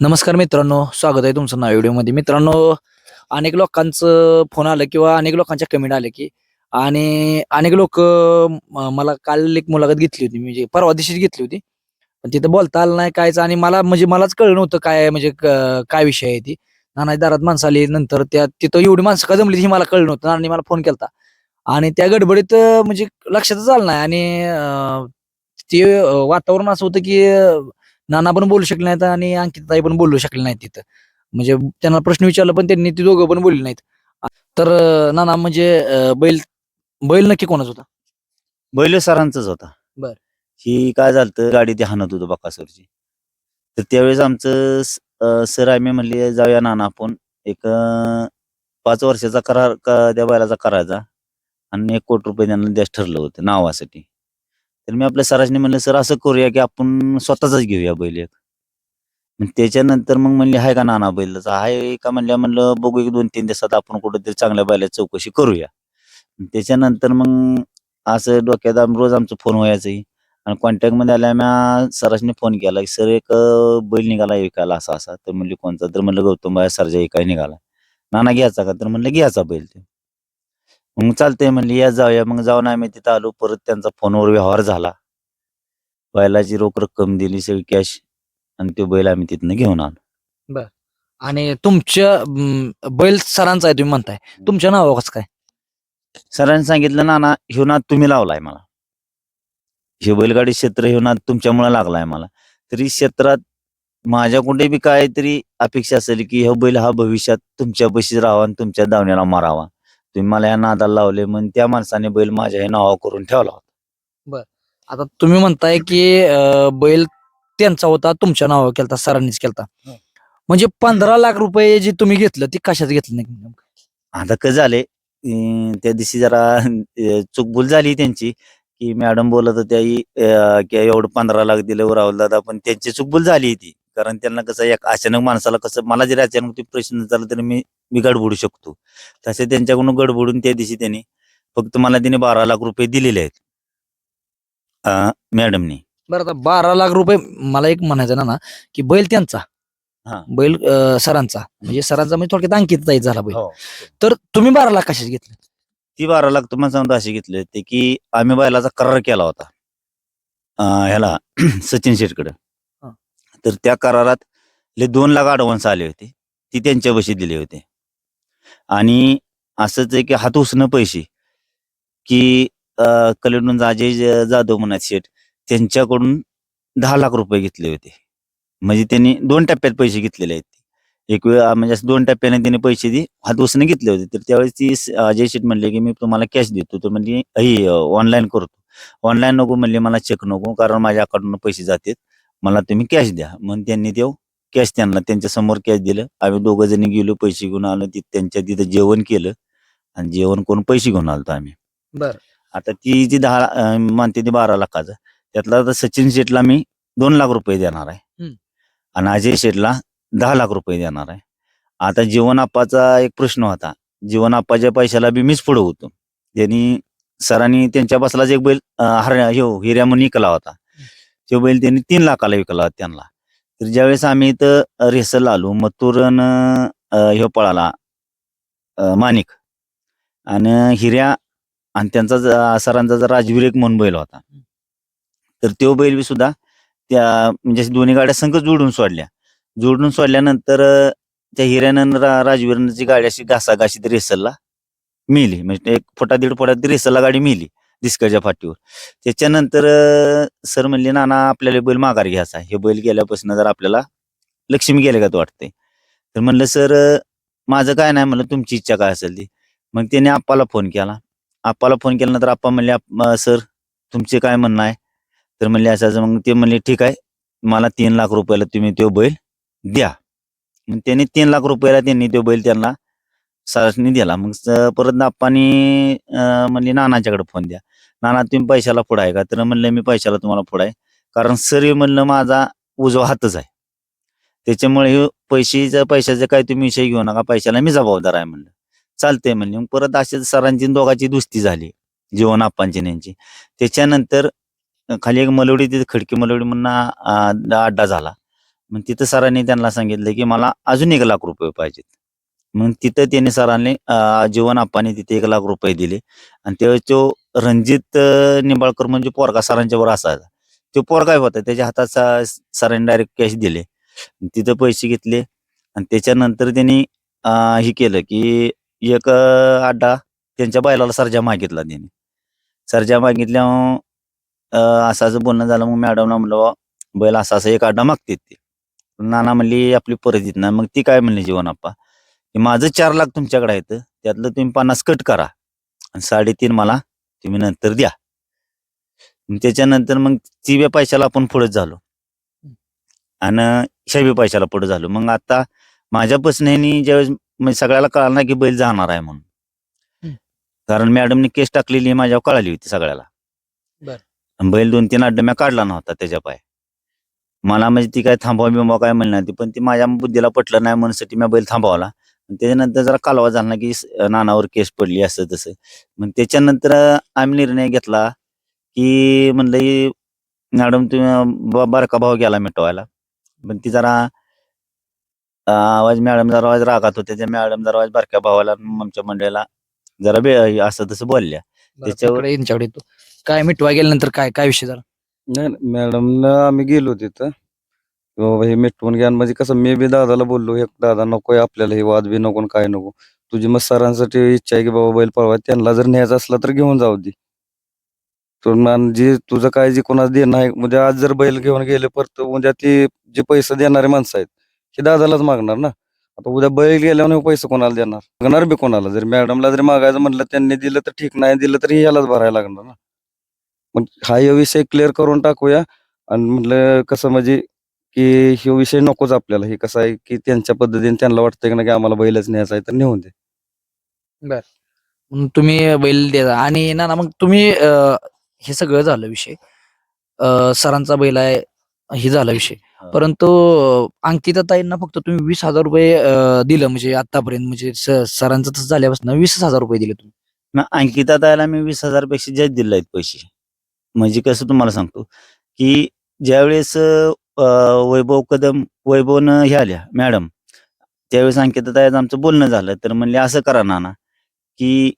नमस्कार मित्रांनो स्वागत आहे तुमचं नाव व्हिडिओमध्ये. मित्रांनो अनेक लोकांचं फोन आलं किंवा अनेक लोकांच्या कमेंट आले की आणि अनेक लोक मला काल एक मुलाखत घेतली होती म्हणजे परवा दिवशीच घेतली होती. पण तिथं बोलता आलं नाही कायच आणि मला म्हणजे मलाच कळलं नव्हतं काय म्हणजे काय विषय आहे ती. नाना दारात माणसं आली नंतर त्या तिथं एवढी माणसं का जमली ही मला कळलं नव्हतं. नानाने मला फोन केलता. आणि त्या गडबडीत म्हणजे लक्षातच आलं नाही. आणि ते वातावरण असं होतं की नाना पण बोलू शकले नाहीत आणि अंकिताई पण बोलू शकले नाहीत तिथं. म्हणजे त्यांना प्रश्न विचारला पण त्यांनी ती दोघं पण बोलले नाहीत. तर नाना म्हणजे अं, बैल बैल नक्की कोणाच होता? बैल सरांचाच होता. बर. ही काय झालं गाडी ती हाणत होतो बकासूरची. तर त्यावेळेस आमचं स- अं, सर आम्ही म्हणले जाऊया नाना आपण एक अं, पाच वर्षाचा करार क- त्या बैलाचा करायचा. आणि एक कोटी रुपये त्यांना द्यायचं ठरलं होतं नावासाठी. तर मी आपल्या सरासने म्हणलं सर असं करूया की आपण स्वतःचाच घेऊया बैल एक. मग त्याच्यानंतर मग म्हणले आहे का नाना बैलाचा आहे का? म्हणल्या म्हणलं बघू एक दोन तीन दिवसात आपण कुठेतरी चांगल्या बैलाची चौकशी करूया. त्याच्यानंतर मग असं डोक्यात रोज आमचं फोन व्हायचंही आणि कॉन्टॅक्टमध्ये आल्या म्या सरासने फोन केला की सर एक बैल निघाला विकायला असा असा. तर म्हणले कोणता तर म्हणलं गौतम बाया सरजा एकाही निघाला. नाना घ्यायचा का? तर म्हणलं घ्यायचा बैल ते. मग चालतंय म्हणले या जाऊया. मग जाऊन आम्ही तिथं आलो. परत त्यांचा फोनवर व्यवहार झाला. बैलाची रोख रक्कम दिली सगळी कॅश आणि तो बैल आम्ही तिथनं घेऊन आलो. आणि तुमच्या अं, बैल सरांचा आहे तुम्ही म्हणताय. तुमच्या नाव कसं काय? सरांनी सांगितलं नाना ह्यो नाद तुम्ही लावलाय मला. हे बैलगाडी क्षेत्र ह्यो नाद तुमच्यामुळे लागलाय मला. तरी क्षेत्रात माझ्या कुठे बी काय तरी अपेक्षा असेल की ह्यो बैल हा भविष्यात तुमच्या पैशी राहावा आणि तुमच्या दावण्याला मारावा. तुम्ही मला या नादाला लावले म्हणून त्या माणसाने बैल माझ्या हे नावा करून ठेवला होता. आता तुम्ही म्हणताय की अं, बैल त्यांचा होता तुमच्या नावावर केलता सरांनीच केलता. हो. म्हणजे पंधरा लाख रुपये जे तुम्ही घेतलं ते कशात घेतलं नाही आता कसं झाले त्या दिवशी जरा अं, चूकभूल झाली त्यांची की मॅडम बोलत होत्या अं, की एवढं पंधरा लाख दिलं राहुल दादा पण त्यांची चूकभूल झाली ती कारण त्यांना कसं एक अचानक माणसाला कसं मला जरी अचानक ते प्रश्न झाला तरी मी मी गडबडू शकतो. तसे त्यांच्याकडून गडबडून त्या दिवशी त्यांनी फक्त मला त्याने बारा लाख रुपये दिलेले आहेत. मॅडमनी. बरं आता बारा लाख रुपये मला एक म्हणायचं ना ना की बैल त्यांचा. हा. बैल अं, सरांचा. म्हणजे सरांचा म्हणजे थोडक्यात अंकित जायचा झाला बैल. हो. तर तुम्ही बारा लाख कशाच घेतले? ती बारा लाख तुम्हाला सांगतो असे घेतले होते की आम्ही बैलाचा करार केला होता. अं, ह्याला सचिन शेटकडे. तर त्या करारात ले दोन लाख अडवान्स आले होते. ती त्यांच्या पैसे दिले होते. आणि असंच आहे की हात उसणं पैसे की कलेडून अजय जाधव म्हणा शेठ त्यांच्याकडून दहा लाख रुपये घेतले होते. म्हणजे त्यांनी दोन टप्प्यात पैसे घेतलेले आहेत. एक वेळ म्हणजे असं दोन टप्प्याने त्यांनी पैसे दे हात उसने घेतले होते. तर त्यावेळेस ती अजय शेठ म्हणले की मी तुम्हाला कॅश देतो. तर म्हणजे ऑनलाईन करतो. ऑनलाईन नको म्हणले मला चेक नको कारण माझ्या अकाउंटनं पैसे जातात. मला तुम्ही कॅश द्या. म्हणून त्यांनी ते कॅश त्यांना त्यांच्यासमोर कॅश दिलं. आम्ही दोघं जणी गेलो पैसे घेऊन आलो. ति त्यांच्या तिथं जेवण केलं. आणि जेवण करून पैसे घेऊन आलो आम्ही. बर. आता ती जी दहा म्हणते ती बारा लाखाचं. त्यातला आता सचिन शेठला मी दोन लाख रुपये देणार आहे. आणि अजय शेठला दहा लाख रुपये देणार आहे. आता जीवन आप्पाचा एक प्रश्न होता. जीवन आप्पाच्या पैशाला बी मीच पुढे होतो. त्यांनी सरांनी त्यांच्या बसलाच एक बैल हर ह्यो हिऱ्या म्हणून विकला होता. तो बैल त्यांनी तीन लाखाला विकला त्यांना. तर ज्यावेळेस आम्ही इथं रेसल आलो मथुरन ह्यो पळाला माणिक. आणि हिऱ्या आणि त्यांचा सरांचा जर राजवीर एक म्हणून बैल होता. तर तो बैल बी सुद्धा त्या म्हणजे दोन्ही गाड्या संघ जोडून सोडल्या. जोडून सोडल्यानंतर त्या हिऱ्यानं रा- राजवीरची गाडी अशी घासाघाशीत रेसलला मिली म्हणजे एक फुटा दीड फुटात रेसलला गाडी मिली दिसकाच्या फाटीवर. त्याच्यानंतर सर म्हणले नाना आपल्याला बैल माघार घ्यायचा हे बैल गेल्यापासून जर आपल्याला लक्ष्मी गेले का तो वाटतंय? तर म्हणलं सर माझं काय नाही. म्हणलं तुमची इच्छा काय असेल ती? मग त्याने आप्पाला फोन केला. आप्पाला फोन केल्यानंतर आप्पा म्हणले सर तुमचे काय म्हणणं आहे? तर म्हणले असं मग ते म्हणले ठीक आहे. मला तीन लाख रुपयाला तुम्ही तो बैल द्या. मग त्यांनी तीन लाख रुपयाला त्यांनी तो बैल त्यांना सरासनी दिला. मग परत आप्पानी म्हणले नानाच्याकडे फोन द्या. नाना तुम्ही पैशाला पुढं आहे का? तर म्हणलं मी पैशाला तुम्हाला पुढं आहे. कारण सर म्हणलं माझा उजवा हातच आहे. त्याच्यामुळे हे पैशाचं काही काय तुम्ही विषय घेऊ नका. पैशाला मी जबाबदार आहे म्हणलं. चालतंय म्हणले. मग परत असे सरांची दोघाची दोघांची दुस्ती झाली. जीवन आप्पांची यांची. त्याच्यानंतर खाली एक मलवडी तिथे खडकी मलवडी म्हणून अड्डा झाला. मग तिथं सरांनी त्यांना सांगितलं की मला अजून एक लाख रुपये पाहिजेत. मग तिथं त्यांनी सरांनी जीवन आप्पाने तिथे एक लाख रुपये दिले. आणि तेव्हा तो रणजित अं, निंबाळकर म्हणजे पोरगा सरांच्या वर असायचा. तो पोरगा होता त्याच्या हातात सरांनी डायरेक्ट कॅश दिले. तिथं पैसे घेतले. आणि त्याच्यानंतर त्यांनी अं, हे केलं की एक अं, अड्डा त्यांच्या बैलाला सर्जा मागितला त्यांनी. सर्जा मागितल्या असं असं बोलणं झालं मग मॅडमला म्हणलं "बुवा, बैल असा असं एक अड्डा मागते ते. नाना म्हणली आपली परत येत नाही. मग ती काय म्हणली जीवन आप्पा माझं चार लाख तुमच्याकडे आहेत. त्यातलं तुम्ही पन्नास कट करा. आणि साडेतीन मला तुम्ही नंतर द्या. त्याच्यानंतर मग बी पैशाला आपण पुढेच झालो. आणि ह्या बी पैशाला पुढे झालो. मग आता माझ्यापासून ह्यांनी ज्यावेळेस म्हणजे सगळ्याला कळालं ना की बैल जाणार आहे म्हणून. कारण मॅडमने केस टाकलेली माझ्यावर कळाली होती सगळ्याला. बैल दोन तीन अड्डे मी काढला नव्हता त्याच्या पाय. मला म्हणजे ती काय थांबवा बिंबवा काय म्हणणार ती पण ती माझ्या बुद्धीला पटलं नाही म्हणून मी बैल थांबवला. आणि त्याच्यानंतर जरा कालवा झाला ना की नानावर केस पडली असं तसं. मग त्याच्यानंतर आम्ही निर्णय घेतला की म्हणलं मॅडम तुम्ही बारका भाऊ गेला मिटवायला. पण ती जरा आवाज मॅडम जरा आवाज रागात होते. त्या मॅडम जरा आवाज बारक्या भावाला आमच्या मंडळीला जरा बे असं तसं बोलल्या. त्याच्यावर- यांच्याकडे येतो. काय मिटवा गेल्यानंतर काय काय विषय झाला? नाही मॅडमनं आम्ही गेलो तिथं. की बाबा हे मिटवून घ्या. आणि म्हणजे कसं मी बी दादाला बोललो हे दादा नको आपल्याला हे वाद बी नको काय नको. तुझी मग सरांसाठी इच्छा आहे की बाबा बैल पळवा. त्यांना जर न्यायचा असला तर घेऊन जाऊ दे. तर मग जे तुझं काय जे कोणाला देणं आहे म्हणजे आज जर बैल घेऊन गेले परत उद्या ते जे पैसे देणारे माणसं आहेत हे दादालाच मागणार ना? आता उद्या बैल गेल्यावर पैसे कोणाला देणार? मागणार बी कोणाला? जर मॅडमला जरी मागायचं म्हटलं त्यांनी दिलं तर ठीक नाही दिलं तर यालाच भरायला लागणार ना? मग हा हे विषय क्लिअर करून टाकूया. आणि म्हटलं कसं म्हणजे की हे विषय नकोच आपल्याला. हे कसं आहे की त्यांच्या पद्धतीने त्यांना वाटतं की ना की आम्हाला बैलच न्यायचा आहे तर नेऊन दे. म्हणून तुम्ही बैल द्या आणि ना ना मग तुम्ही अं, हे सगळं झालं विषय. अं, सरांचा बैल आहे हे झाला विषय. हा. परंतु अंकिता ताईंना फक्त तुम्ही वीस हजार रुपये अं, दिलं म्हणजे आतापर्यंत म्हणजे स- सरांचं तसं झाल्यापासून वीसच हजार रुपये दिले तुम्ही. ना अंकिता ताईला मी वीस हजारपेक्षा जास्त दिले आहेत पैसे. म्हणजे कसं तुम्हाला सांगतो की ज्यावेळेस अं, वैभव कदम वैभवनं हे आल्या मॅडम. त्यावेळेस अंकिता ताईचं आमचं बोलणं झालं तर म्हणले असं करा नाना की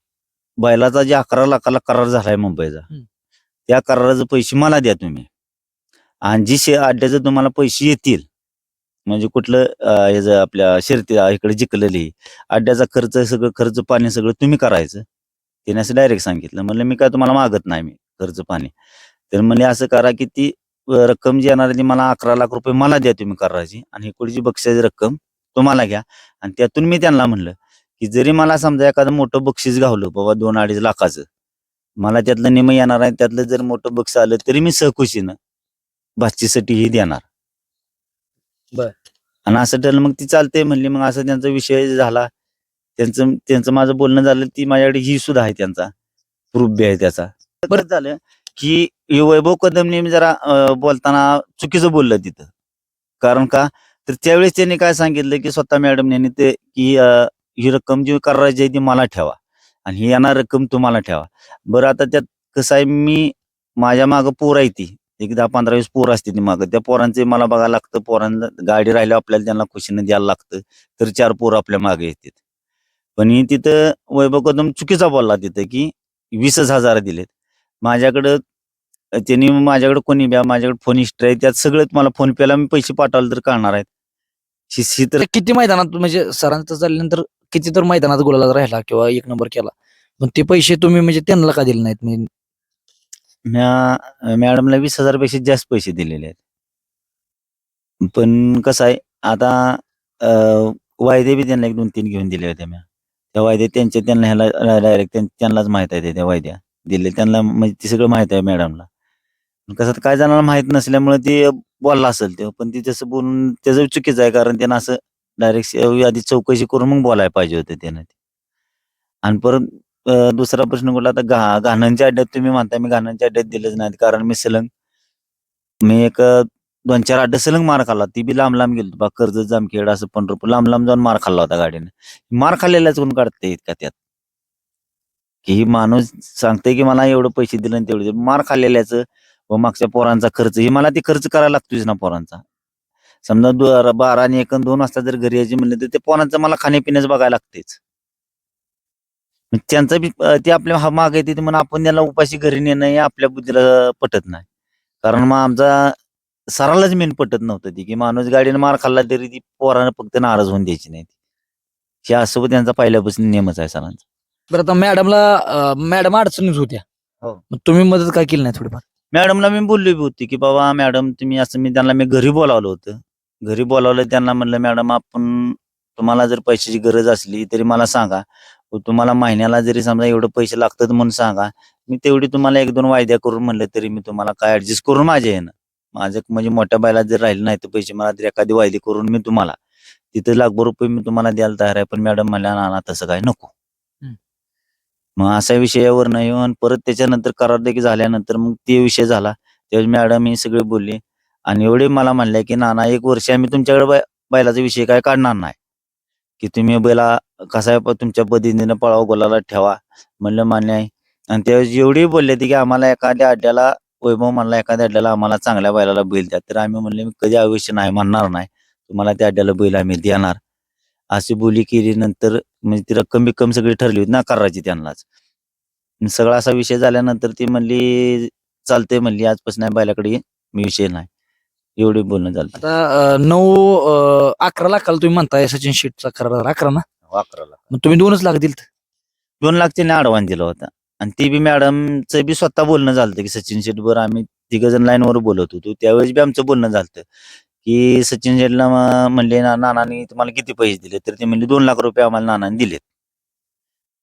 बैलाचा जे अकरा लाखाला करार झालाय मुंबईचा. त्या कराराचे पैसे मला द्या तुम्ही. आणि जी शे अड्ड्याचं तुम्हाला पैसे येतील म्हणजे कुठलं ह्याचं आपल्या शिरती इकडे जिंकलेली अड्ड्याचा खर्च सगळं खर्च पाणी सगळं तुम्ही करायचं. त्याने असं डायरेक्ट सांगितलं. म्हणलं मी काय तुम्हाला मागत नाही मी खर्च पाणी. तर म्हणले असं करा की ती रक्कम जी येणार आहे ती मला अकरा लाख रुपये मला द्या तुम्ही करायची. आणि इकडची बक्षीस रक्कम तुम्हाला घ्या. आणि त्यातून मी त्यांना म्हणलं की जरी मला समजा एखादं मोठं बक्षीस गावलं बाबा दोन अडीच लाखाचं मला त्यातलं निम येणार आहे त्यातलं जर मोठं बक्षीस आलं तरी मी सहकुशीनं भाचीसाठीही देणार. बर. आणि असं ठरलं मग ती चालते म्हणली मग असं त्यांचा विषय झाला. त्यांचं त्यांचं माझं बोलणं झालं ती माझ्याकडे ही सुद्धा आहे त्यांचा प्रूफ बी आहे त्याचा. बरं. झालं की वैभव कदमने मी जरा बोलताना चुकीचं बोललं तिथं. कारण का? तर त्यावेळेस त्यांनी काय सांगितलं की स्वतः मॅडम यांनी ते की ही रक्कम जी करायची आहे ती मला ठेवा. आणि ही येणार रक्कम तुम्हाला ठेवा. बरं आता त्यात कसं आहे मी माझ्या मागं पोर आहे ती. एक दहा पंधरा वीस पोर असते ती मागं. त्या पोरांचे मला बघायला लागतं. पोरांना गाडी राहिल्या आपल्याला त्यांना खुशीनं द्यायला लागतं. तर चार पोरं आपल्या मागे येतात. पण ही तिथं वैभव कदम चुकीचा बोलला तिथं की वीसच हजार दिलेत. माझ्याकडं त्यांनी माझ्याकडे कोणी ब्या माझ्याकडे फोन हिस्ट्री आहे त्यात सगळं मला फोन पेला मी पैसे पाठवले तर कळणार आहेत. शी- शी तर किती मैदानात म्हणजे सरांचं झाल्यानंतर किती तर मैदानात गोलाला राहिला किंवा एक नंबर केला. पण ते पैसे तुम्ही म्हणजे त्यांना का दिले नाहीत? म्हणजे म्या मॅडमला वीस हजारपेक्षा जास्त पैसे दिलेले आहेत. पण कसं आहे आता अं, वायदे बी त्यांना एक दोन तीन घेऊन दिले होते म्या. त्या वायदे त्यांचे त्यांना ह्याला डायरेक्ट त्यांनाच माहीत आहे त्या वायद्या. दिले त्यांना म्हणजे ते सगळं माहीत आहे मॅडमला. कसं काय जणांना माहीत नसल्यामुळे ते बोलला असेल ते. पण ते तसं बोलून त्याचं चुकीचं आहे कारण त्यानं असं डायरेक्ट आधी चौकशी करून मग बोलायला पाहिजे होते त्यानं आणि परत अं, दुसरा प्रश्न कुठला? आता घा घाणांच्या अड्ड्यात तुम्ही म्हणता मी घाणांच्या अड्ड्यात दिलंच नाही. कारण मी सलंग मी एक अं, दोन चार अड्डे सलंग मार खाल्ला. ती बी लांब लांब गेलो बा कर्ज जामखेड असं पंढरपूर लांब लांब जाऊन मार खाल्ला होता गाडीने. मार खाल्लेलाच कोण काढते येत का त्यात? की ही माणूस सांगते की मला एवढं पैसे दिले आणि तेवढे दिले. मार खाल्लेल्याच व मागच्या पोरांचा खर्च हे मला ते खर्च करायला लागतोच ना पोरांचा. समजा बारा आणि एक दोन वाजता जर घरी यायची म्हणलं तर ते पोरांचं मला खाण्यापिण्याचं बघायला लागतेच. त्यांचं बी ते आपल्या हा माग येते म्हणून आपण त्याला उपाशी घरी नेणं हे आपल्या बुद्धीला पटत नाही. कारण मग आमचा सरालाच मेन पटत नव्हतं ती की माणूस गाडीने मार खाल्ला तरी ती पोरानं फक्त नाराज होऊन द्यायची नाही हे असं त्यांचा पहिल्यापासून नियमच आहे सरांचा. बरं आता मॅडमला मॅडम अडचणीत होत्या. हो. तुम्ही मदत काय केली नाही थोडीफार? मॅडमला मी बोलली बी होती की बाबा मॅडम तुम्ही असं मी त्यांना मी घरी बोलावलं होतं. घरी बोलावलं त्यांना म्हणलं मॅडम आपण तुम्हाला जर पैशाची गरज असली तरी मला सांगा. तुम्हाला महिन्याला जरी समजा एवढं पैसे लागतात म्हणून सांगा. मी तेवढी तुम्हाला एक दोन वायद्या करून म्हणलं तरी मी तुम्हाला काय ऍडजस्ट करून माझ्या येणं माझं म्हणजे मोठ्या बायला जर राहिले नाही तर पैसे मला तरी एखादी वायदे करून मी तुम्हाला. तिथे लाखभर रुपये मी तुम्हाला द्यायला तयार आहे पण मॅडम म्हणल्या ना ना तसं काय नको. मग अशा विषयावर नाही येऊन परत त्याच्यानंतर करार देखील झाल्यानंतर मग ते विषय झाला. त्यावेळी मॅडम ही सगळे बोलले. आणि एवढे मला म्हणले की नाना एक वर्ष आम्ही तुमच्याकडे बै- बैलाचा विषय काय काढणार नाही. की तुम्ही बैला कसा आहे तुमच्या पद्धतीने पळाव गोलाला ठेवा म्हणलं मान्य आहे. आणि त्यावेळेस एवढी बोलले की आम्हाला एखाद्या अड्ड्याला वैभव म्हणला एखाद्या अड्ड्याला आम्हाला चांगल्या बैलाला बैल द्या. तर आम्ही म्हणले मी कधी आयुष्य नाही म्हणणार नाही. तुम्हाला त्या अड्ड्याला बैल आम्ही देणार. अशी बोली केली. नंतर म्हणजे ती रक्कम बिक्कम सगळी ठरली होती. ना करायची त्यांनाच. सगळा असा विषय झाल्यानंतर ती म्हणली चालते म्हणली आजपासून बैलाकडे ये, मी विषय नाही. एवढे बोलणं झालं आता अं, नऊ अं, अकरा लाखाला तुम्ही म्हणताय सचिन शेटचा करार झाला. अकरा ना? अकराला मग तुम्ही दोनच लाख दिल दोन लाख त्याने अडवान दिला होता. आणि ती बी मॅडमचं बी स्वतः बोलणं झालं की सचिन शेटवर आम्ही तिघ जण लाईनवर बोलत होतो. त्यावेळेस बी आमचं बोलणं झालं की सचिन जेडला म्हणले ना नानांनी तुम्हाला किती पैसे दिले तर ते म्हणले दोन लाख रुपये आम्हाला नानांनी दिलेत.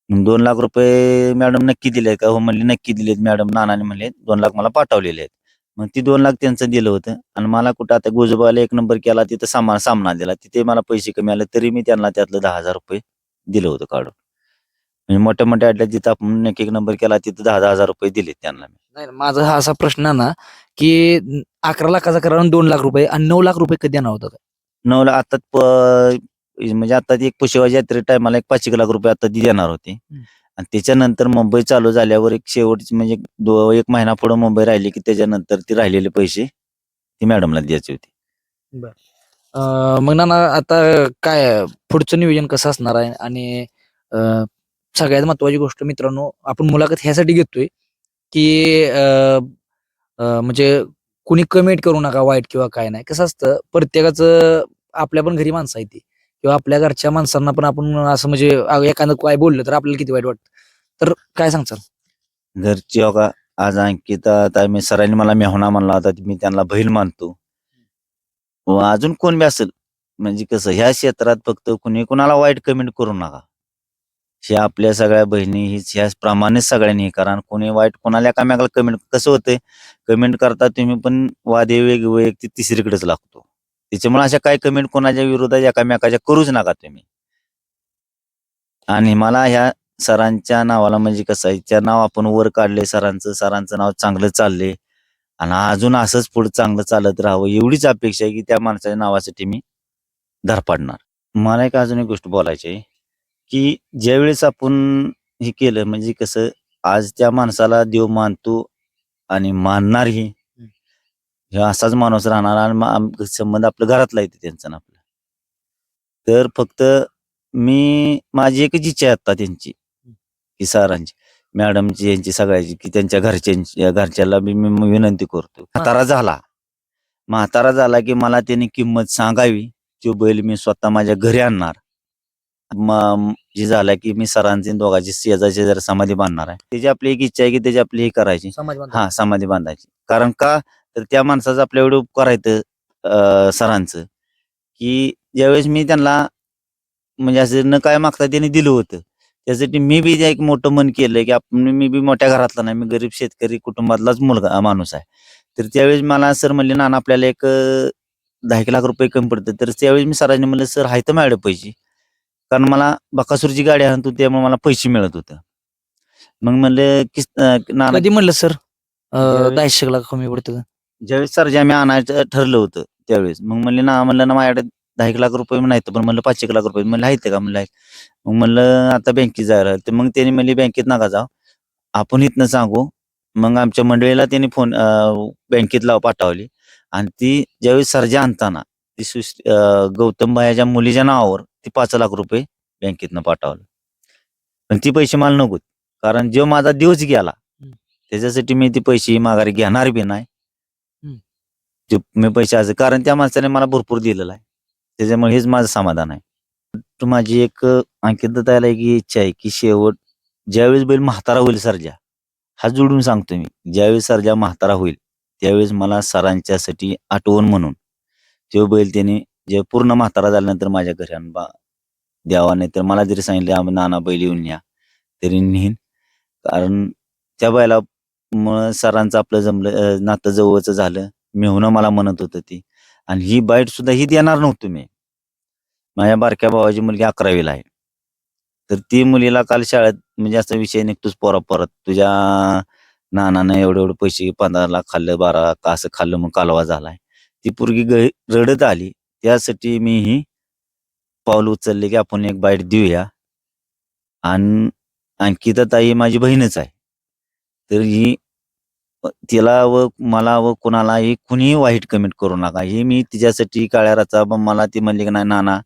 मग दोन लाख रुपये मॅडम नक्की दिलेत का? हो म्हणले नक्की दिलेत मॅडम. नानाने म्हणले दोन लाख मला पाठवलेले आहेत. मग ती दोन लाख त्यांचं दिलं होतं. आणि मला कुठं आता गोजोबाला एक नंबर केला तिथं सामान सामना दिला. तिथे मला पैसे कमी आले तरी मी त्यांना त्यातलं दहा हजार रुपये दिलं होतं काढून. म्हणजे मोठ्या मोठ्या अड्ड्यात जिथं आपण एक एक नंबर केला तिथं दहा दहा हजार रुपये दिले त्यांना मी. नाही माझा हा असा प्रश्न आहे ना की अकरा लाखाचा करार आणि दोन लाख रुपये आणि नऊ लाख रुपये कधी येणार होता नऊ लाख आता प- म्हणजे आता ती एक पुशेवाजी यात्रे टायमाला एक पाच एक लाख रुपये आता ती देणार होती. हम्म. आणि त्याच्यानंतर मुंबई चालू झाल्यावर एक शेवटची म्हणजे दो एक महिना पुढे मुंबई राहिली की त्याच्यानंतर ती राहिलेले पैसे ती मॅडमला द्यायचे होते. अं, मग नाना आता काय? पुढचं नियोजन कसं असणार आहे? आणि अं, सगळ्यात महत्वाची गोष्ट मित्रांनो आपण मुलाखत ह्यासाठी घेतोय की म्हणजे कुणी कमेंट करू नका वाईट किंवा काय नाही. कसं असतं प्रत्येकाचं आपल्या पण घरी माणसं आहे ती. किंवा आपल्या घरच्या माणसांना पण आपण असं म्हणजे एखादं काय बोललं तर आपल्याला किती वाईट वाटतं. तर काय सांगचाल घरची का आज अंकिता आता मी सरांनी मला मेहना म्हणला होता मी त्यांना बहीण मानतो. व अजून कोण बी असेल म्हणजे कसं ह्या क्षेत्रात फक्त कुणी कुणाला वाईट कमेंट करू नका. हे आपल्या सगळ्या बहिणी हीच ह्याच प्रमाणेच सगळ्यांनी हे करा. आणि कोणी वाईट कोणाला एकामेकाला कमेंट कसं होतंय? कमेंट करता तुम्ही पण वाद हे वेग वैयक्तिक तिसरीकडेच लागतो. त्याच्यामुळे अशा काही कमेंट कोणाच्या विरोधात एकामेकाच्या करूच नका तुम्ही. आणि मला ह्या सरांच्या नावाला म्हणजे कसं आहे त्या नाव आपण वर काढले सरांचं सरांचं नाव चांगलं चालले आणि अजून असंच पुढे चांगलं चालत राहावं एवढीच अपेक्षा आहे की त्या माणसाच्या नावासाठी मी धरपाडणार मला एक अजून एक गोष्ट बोलायची आहे. की ज्यावेळेस आपण हे केलं म्हणजे कसं आज त्या माणसाला देव मानतो आणि मानणारही हे असाच माणूस राहणार आणि संबंध आपलं घरातला येते त्यांचा आपलं. तर फक्त मी माझी एकच इच्छा आहे आता त्यांची की सरांची मॅडमची यांची सगळ्याची की त्यांच्या घरच्यांची घरच्याला मी विनंती करतो. म्हातारा झाला. म्हातारा झाला की मला त्याने किंमत सांगावी तो बैल मी स्वतः माझ्या घरी आणणार. म- जे झाला की मी सरांची दोघांची शेजारची जर समाधी बांधणार आहे. त्याची आपली एक इच्छा आहे की त्याची आपली हे करायची. समाज बांधव. हा समाधी बांधायची. कारण का? तर त्या माणसाचं आपल्या एवढं उपकार आहेत अं, सरांचं की ज्यावेळेस मी त्यांना म्हणजे असं न काय मागता त्यांनी दिलं होतं त्यासाठी मी बी एक मोठं मन केलं की आपण मी बी मोठ्या घरातला नाही मी गरीब शेतकरी कुटुंबातलाच मुलगा माणूस आहे. तर त्यावेळेस मला सर म्हणले ना आपल्याला एक अं, दहा एक लाख रुपये कमी पडतं तर त्यावेळेस मी सरांनी म्हणलं सर हाय तर माझ्याकडे पैसे. कारण मला बकासूरची गाडी आणतो त्यामुळे मला पैसे मिळत होतं. मग म्हणलं की अं, नाना कधी म्हणलं सर? दहाशे लाख कमी पडतं ज्यावेळेस सर आम्ही आणायचं ठरलं होतं त्यावेळेस. मग म्हणले ना म्हणलं ना माझ्याकडे दहा एक लाख रुपये नाही पण म्हणलं पाच एक लाख रुपये. म्हणलं आहेत का? म्हणलं. मग म्हणलं आता बँकेत जायला तर मग त्यांनी म्हणले बँकेत नका जाऊ. आपण इथनं सांगू. मग आमच्या मंडळीला त्यांनी फोन बँकेत लाव पाठवली. आणि ती ज्यावेळेस सर्जा आणताना ती सुश- गौतम भायाच्या मुलीच्या नावावर ती पाच लाख रुपये बँकेतनं पाठवलं. पण ती पैसे मला नकोत. कारण जो माझा दिवस गेला. त्याच्यासाठी मी ती पैसे माघारी घेणार बी नाही. मी पैसे असं कारण त्या माणसाने मला भरपूर दिलेलं आहे. त्याच्यामुळे हेच माझं समाधान आहे. माझी एक अंकित दत्ताला एक इच्छा आहे की शेवट ज्यावेळेस बैल म्हातारा होईल सरजा हा जोडून सांगतो मी. ज्यावेळेस सरजा म्हातारा होईल त्यावेळेस मला सरांच्यासाठी आठवण म्हणून तो बैल त्याने जे पूर्ण म्हातारा झाल्यानंतर माझ्या घरी आणून बा तर मला जरी सांगितले आम्ही नाना बैल येऊन या. तरी नेईन. कारण त्या बैला मुळे सरांचं आपलं जमलं अं, नातं जवळचं झालं. मेहुणं मला म्हणत होतं ती. आणि ही बाईट सुद्धा ही देणार नव्हतो मी. माझ्या बारक्या भावाची मुलगी अकरावीला आहे. तर ती मुलीला काल शाळेत म्हणजे असा विषय निघतोच पोरा परत. तुझ्या नानानं एवढे एवढे पैसे पंधरा लाख खाल्लं बारा लाख असं खाल्लं मग कालवा झालाय. ती पोरगी ग- रडत आली. त्यासाठी मी ही पाऊल उचलले की आपण एक बाईट देऊया. आणि अंकिता ताई माझी बहीणच आहे. तर ही तिला व मला व कोणालाही कुणीही वाईट कमेंट करू नका. हे मी तिच्यासाठी काळ्या राचा मला ती म्हणली की नाही नाना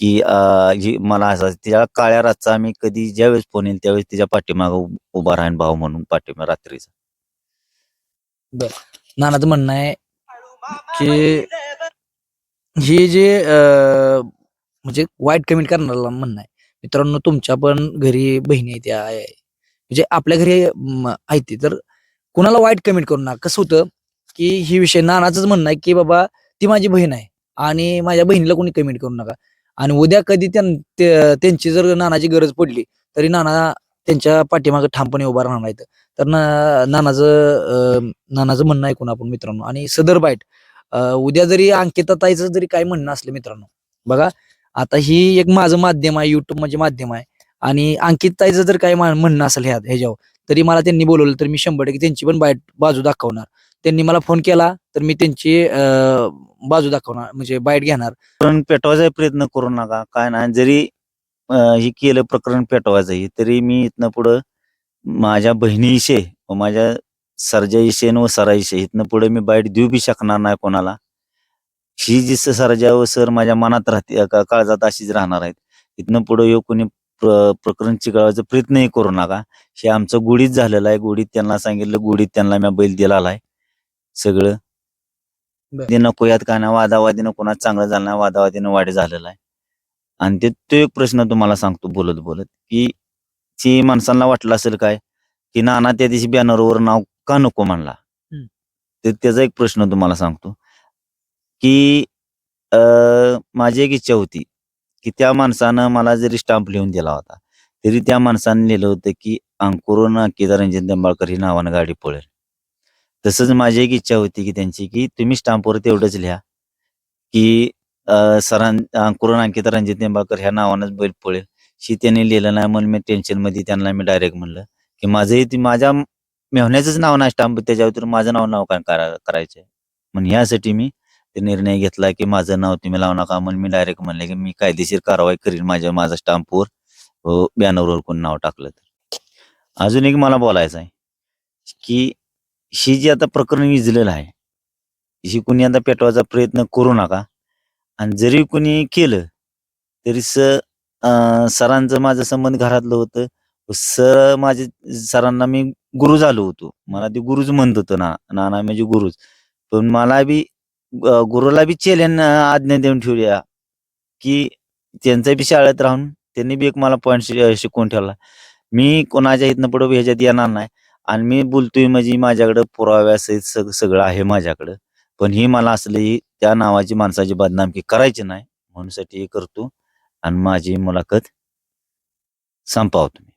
की अं, ही मला असं तिच्या काळ्या रातचा मी कधी ज्यावेळेस फोन येईल त्यावेळेस तिच्या पाठीमाग उभा राहीन भाऊ म्हणून पाठीमा रात्रीचा. नानाचं म्हणणं आहे की ही जे म्हणजे वाईट कमेंट करणारा म्हणणं आहे मित्रांनो तुमच्या पण घरी बहिणी आहे त्या आहे. म्हणजे आपल्या घरी आहेत ती. तर कुणाला वाईट कमेंट करू नका कसं होतं की ही विषय नानाच म्हणणं आहे की बाबा ती माझी बहीण आहे आणि माझ्या बहिणीला कोणी कमेंट करू नका आणि उद्या कधी त्यांची जर नानाची गरज पडली तरी नाना त्यांच्या पाठीमागे ठामपणे उभा राहणार नाहीत तर ना- नानाचं नानाचं म्हणणं ऐकून आपण मित्रांनो. आणि सदर बाईट उद्या जरी अंकिता ताईचं जरी काय म्हणणं असलं मित्रांनो बघा आता ही एक माझं माध्यम आहे युट्यूब म्हणजे माध्यम आहे. आणि अंकित ताईचं जर काय म्हणणं असेल ह्या ह्याच्यावर तरी मला त्यांनी बोलवलं तर मी शंभर टक्के त्यांची पण बाईट बाजू दाखवणार. त्यांनी मला फोन केला तर मी त्यांची बाजू दाखवणार म्हणजे बाईट घेणार. प्रकरण पेटवायचा प्रयत्न करू नका. काय नाही जरी अं, हे केलं प्रकरण पेटवायचं हे तरी मी इथनं पुढं माझ्या बहिणीविषयी व माझ्या सर्जाविषयी व सराविषयी इथनं पुढे मी बाईट देऊ बी शकणार नाही कोणाला. ही जी सर्जा व सर माझ्या मनात राहते का- काळजात अशीच राहणार आहेत. इथनं पुढे येऊ कोणी प्र- प्रकरण चिघळायचा प्रयत्नही करू नका. हे आमचं गुढीत झालेलं आहे. गुढीत त्यांना सांगितलं गुढीत त्यांना मी बैल दिलेला आहे सगळं. बर. ते नको यात काय नाही? वादावादीनं कोणा चांगलं झालं नाही? वादावादीनं वाढ झालेला आहे. आणि ते तो एक प्रश्न तुम्हाला सांगतो बोलत बोलत की ती माणसांना वाटलं असेल काय? की नाना त्या दिवशी बॅनरवर नाव का नको म्हणला. तर त्याचा एक प्रश्न तुम्हाला सांगतो. की अं, माझी एक इच्छा होती की त्या माणसानं मला जरी स्टाम्प लिहून दिला होता तरी त्या माणसानं लिहिलं होतं की अंकुरण अंकिता रंजन निंबाळकर ही नावानं गाडी पळेल. तसंच माझी एक इच्छा होती की त्यांची की तुम्ही स्टाम्पवर तेवढंच लिहा की सरां अंकुरण अंकिता रणजित निंबाळकर ह्या नावानंच बैल पळेल. शी त्यांनी लिहिलं नाही म्हणून मी टेन्शनमध्ये त्यांना मी डायरेक्ट म्हणलं की माझंही ती माझ्या मेहण्याचंच नाव नाही स्टाम्प त्याच्यावर माझं नाव नाव काय करा करायचंय. म्हणून यासाठी मी ते निर्णय घेतला की माझं नाव तुम्ही लावू नका म्हणून मी डायरेक्ट म्हणले की मी कायदेशीर कारवाई करीन माझ्या माझ्या स्टाम्पवर व बॅनरवर कोण नाव टाकलं तर. अजून एक मला बोलायचं आहे की ही जी आता प्रकरण विजलेलं आहे ही कुणी आता पेटवायचा प्रयत्न करू नका. आणि जरी कुणी केलं तरी स अ सरांचं माझं संबंध घरातलं होतं. सर माझे सरांना मी गुरु झालो होतो. मला ते गुरुच म्हणत होतं ना नाना म्हणजे गुरुच. पण मला बी गुरुला बी चेल्यांना आज्ञा देऊन ठेवल्या की त्यांच्या बी शाळेत राहून त्यांनी बी एक मला पॉईंट शिकवून ठेवला. मी कोणाच्या इथनं पुढे ह्याच्यात येणार नाही. आणि मी बोलतोय म्हणजे माझ्याकडं पुराव्यासहित सग सगळं आहे माझ्याकडं. पण ही मला असली त्या नावाची माणसाची बदनामकी करायची नाही. म्हणूनसाठी हे करतो. आणि माझी मुलाखत संपावतो